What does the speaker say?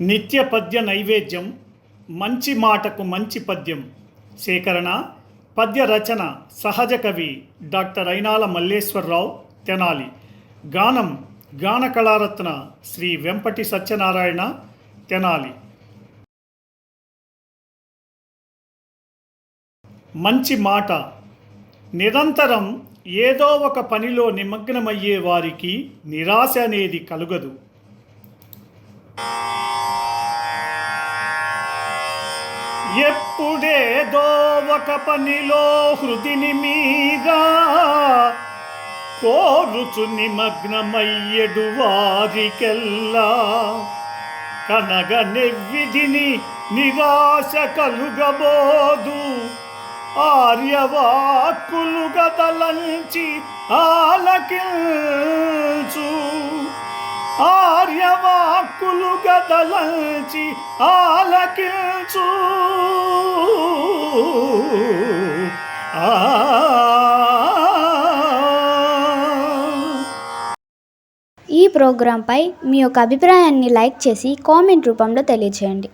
నిత్య పద్య నైవేద్యం మంచి మాటకు మంచి పద్యం. సేకరణ పద్య రచన సహజ కవి డాక్టర్ అయినాల మల్లేశ్వరరావు తెనాలి. గానం గాన కళారత్న శ్రీ వెంపటి సత్యనారాయణ తెనాలి. మంచి మాట. నిరంతరం ఏదో ఒక పనిలో నిమగ్నమయ్యే వారికి నిరాశ అనేది కలుగదు. ఎప్పుడేదో ఒక పనిలో హృదిని మీద కోరుచు నిమగ్నమయ్యడు వారికెల్లా. కనగ నెవ్విధిని నిరాశ కలుగబోదు. ఆర్యవాక్కులు గదలంచి ఆలకిల్చు ఆర్యవాక్కులు గదలంచి ఆలకించు. ఆ. ఈ ప్రోగ్రాంపై మీ యొక్క అభిప్రాయాన్ని లైక్ చేసి కామెంట్ రూపంలో తెలియచేయండి.